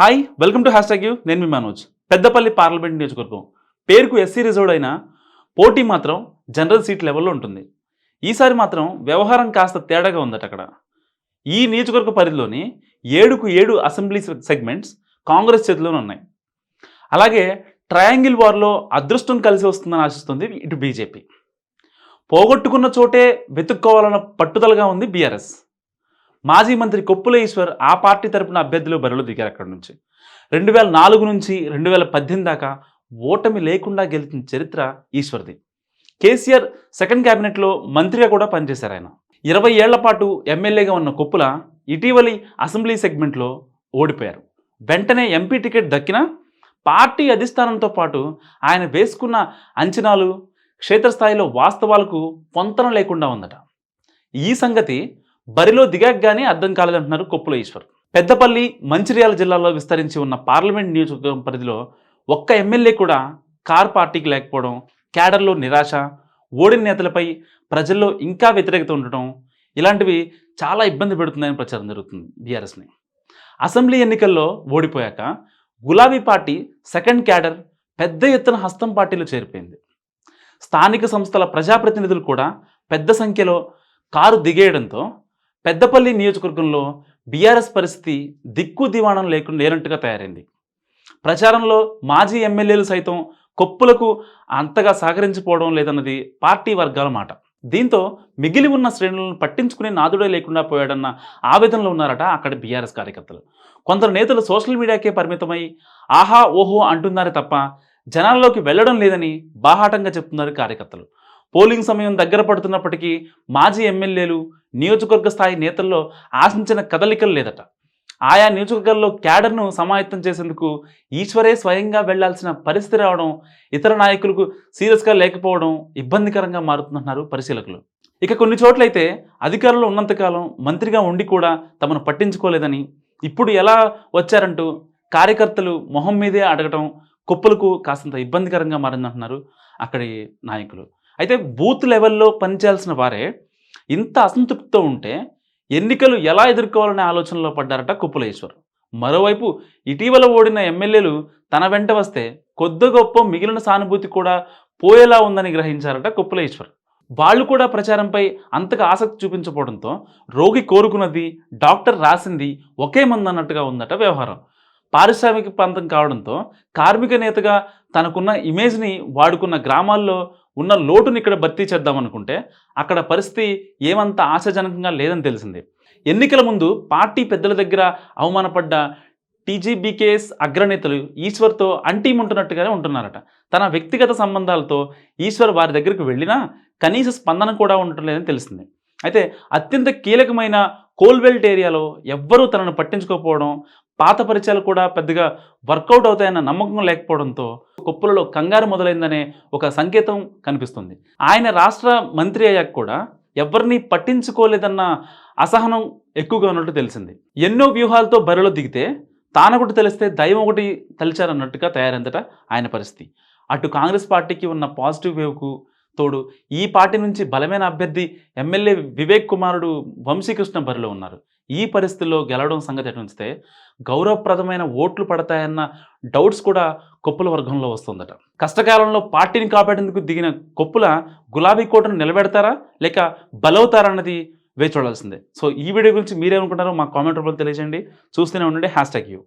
Hi welcome to hash tag U నేను మీ Manoj. Peddapalli parliament నియోజకవర్గం. పేరుకు ఎస్సీ రిజర్వ్డ్ అయినా పోటీ మాత్రం జనరల్ సీట్ లెవెల్లో ఉంటుంది. ఈసారి మాత్రం వ్యవహారం కాస్త తేడాగా ఉందట అక్కడ. ఈ నియోజకవర్గ పరిధిలోని ఏడుకు ఏడు అసెంబ్లీ సెగ్మెంట్స్ కాంగ్రెస్ చేతిలోనే ఉన్నాయి. అలాగే ట్రయాంగిల్ వార్లో అదృష్టం కలిసి వస్తుందని ఆశిస్తుంది ఇటు బీజేపీ. పోగొట్టుకున్న చోటే వెతుక్కోవాలన్న పట్టుదలగా ఉంది బీఆర్ఎస్. మాజీ మంత్రి కొప్పుల ఈశ్వర్ ఆ పార్టీ తరపున అభ్యర్థులు బరిలో దిగారు అక్కడి నుంచి. రెండు వేల నాలుగు నుంచి రెండు వేల పద్దెనిమిది దాకా ఓటమి లేకుండా గెలిచిన చరిత్ర ఈశ్వర్ది. కేసీఆర్ సెకండ్ క్యాబినెట్లో మంత్రిగా కూడా పనిచేశారు ఆయన. ఇరవై ఏళ్ళ పాటు ఎమ్మెల్యేగా ఉన్న కొప్పుల ఇటీవలి అసెంబ్లీ సెగ్మెంట్లో ఓడిపోయారు. వెంటనే ఎంపీ టికెట్ దక్కినా పార్టీ అధిష్టానంతో పాటు ఆయన వేసుకున్న అంచనాలు క్షేత్రస్థాయిలో వాస్తవాలకు పొంతన లేకుండా ఉందట. ఈ సంగతి బరిలో దిగాక కానీ అర్థం కాలేదంటున్నారు కొప్పుల ఈశ్వర్. పెద్దపల్లి మంచిర్యాల జిల్లాలో విస్తరించి ఉన్న పార్లమెంట్ నియోజకవర్గం పరిధిలో ఒక్క ఎమ్మెల్యే కూడా కార్ పార్టీకి లేకపోవడం క్యాడర్లో నిరాశ ఓడిన నేతలపై ప్రజల్లో ఇంకా వ్యతిరేకత ఉండటం ఇలాంటివి చాలా ఇబ్బంది పెడుతుందని ప్రచారం జరుగుతుంది బీఆర్ఎస్ని. అసెంబ్లీ ఎన్నికల్లో ఓడిపోయాక గులాబీ పార్టీ సెకండ్ క్యాడర్ పెద్ద ఎత్తున హస్తం పార్టీలో చేరిపోయింది. స్థానిక సంస్థల ప్రజాప్రతినిధులు కూడా పెద్ద సంఖ్యలో కారు దిగేయడంతో పెద్దపల్లి నియోజకవర్గంలో బీఆర్ఎస్ పరిస్థితి దిక్కు దివాణం లేకుండా లేనట్టుగా తయారైంది. ప్రచారంలో మాజీ ఎమ్మెల్యేలు సైతం కొప్పులకు అంతగా సహకరించిపోవడం లేదన్నది పార్టీ వర్గాల మాట. దీంతో మిగిలి ఉన్న శ్రేణులను పట్టించుకునే నాదుడే లేకుండా పోయాడన్న ఆవేదనలో ఉన్నారట అక్కడ బీఆర్ఎస్ కార్యకర్తలు. కొందరు నేతలు సోషల్ మీడియాకే పరిమితమై ఆహా ఓహో అంటున్నారే తప్ప జనాల్లోకి వెళ్ళడం లేదని బాహాటంగా చెప్తున్నారు కార్యకర్తలు. పోలింగ్ సమయం దగ్గర పడుతున్నప్పటికీ మాజీ ఎమ్మెల్యేలు నియోజకవర్గ స్థాయి నేతల్లో ఆశించిన కదలికలు లేదట. ఆయా నియోజకవర్గాల్లో క్యాడర్ను సమాయత్తం చేసేందుకు ఈశ్వరే స్వయంగా వెళ్ళాల్సిన పరిస్థితి రావడం ఇతర నాయకులకు సీరియస్గా లేకపోవడం ఇబ్బందికరంగా మారుతుందంటున్నారు పరిశీలకులు. ఇక కొన్ని చోట్లయితే అధికారంలో ఉన్నంతకాలం మంత్రిగా ఉండి కూడా తమను పట్టించుకోలేదని ఇప్పుడు ఎలా వచ్చారంటూ కార్యకర్తలు మొహం మీదే అడగటం కుప్పలకు కాస్తంత ఇబ్బందికరంగా మారిందంటున్నారు అక్కడి నాయకులు. అయితే బూత్ లెవెల్లో పనిచేయాల్సిన వారే ఇంత అసంతృప్తితో ఉంటే ఎన్నికలు ఎలా ఎదుర్కోవాలనే ఆలోచనలో పడ్డారట కుప్పలేశ్వర్ మరోవైపు ఇటీవల ఓడిన ఎమ్మెల్యేలు తన వెంట వస్తే కొద్ది గొప్ప మిగిలిన సానుభూతి కూడా పోయేలా ఉందని గ్రహించారట కుప్పలేశ్వర్ వాళ్ళు కూడా ప్రచారంపై అంతగా ఆసక్తి చూపించకపోవడంతో రోగి కోరుకున్నది డాక్టర్ రాసింది ఒకే మందు అన్నట్టుగా ఉందట వ్యవహారం. పారిశ్రామిక ప్రాంతం కావడంతో కార్మిక నేతగా తనకున్న ఇమేజ్ని వాడుకున్న గ్రామాల్లో ఉన్న లోటుని ఇక్కడ భర్తీ చేద్దామనుకుంటే అక్కడ పరిస్థితి ఏమంత ఆశాజనకంగా లేదని తెలిసింది. ఎన్నికల ముందు పార్టీ పెద్దల దగ్గర అవమానపడ్డ టీజీబీకేఎస్ అగ్రనేతలు ఈశ్వర్తో అంటీముంటున్నట్టుగానే ఉంటున్నారట. తన వ్యక్తిగత సంబంధాలతో ఈశ్వర్ వారి దగ్గరకు వెళ్ళినా కనీస స్పందన కూడా ఉండటం లేదని తెలిసింది. అయితే అత్యంత కీలకమైన కోల్బెల్ట్ ఏరియాలో ఎవ్వరూ తనను పట్టించుకోకపోవడం పాత పరిచయాలు కూడా పెద్దగా వర్కౌట్ అవుతాయన్న నమ్మకం లేకపోవడంతో కొప్పులలో కంగారు మొదలైందనే ఒక సంకేతం కనిపిస్తుంది. ఆయన రాష్ట్ర మంత్రి అయ్యాక కూడా ఎవరిని పట్టించుకోలేదన్న అసహనం ఎక్కువగా ఉన్నట్టు తెలిసింది. ఎన్నో వ్యూహాలతో బరిలో దిగితే తానొకటి తెలిస్తే దైవం ఒకటి తలిచారన్నట్టుగా తయారైందట ఆయన పరిస్థితి. అటు కాంగ్రెస్ పార్టీకి ఉన్న పాజిటివ్ వేవ్కు తోడు ఈ పార్టీ నుంచి బలమైన అభ్యర్థి ఎమ్మెల్యే వివేక్ కుమారుడు వంశీకృష్ణ బరిలో ఉన్నారు. ఈ పరిస్థితుల్లో గెలవడం సంగతి ఉంచితే గౌరవప్రదమైన ఓట్లు పడతాయన్న డౌట్స్ కూడా కొప్పుల వర్గంలో వస్తుందట. కష్టకాలంలో పార్టీని కాపాడేందుకు దిగిన కొప్పుల గులాబీ కోటను నిలబెడతారా? లేక బలవుతారా అన్నది వేచి చూడాల్సిందే. సో ఈ వీడియో గురించి మీరేమనుకుంటారో మా కామెంట్ రూపంలో తెలియజేయండి. చూస్తూనే ఉండండి. Hash tag U.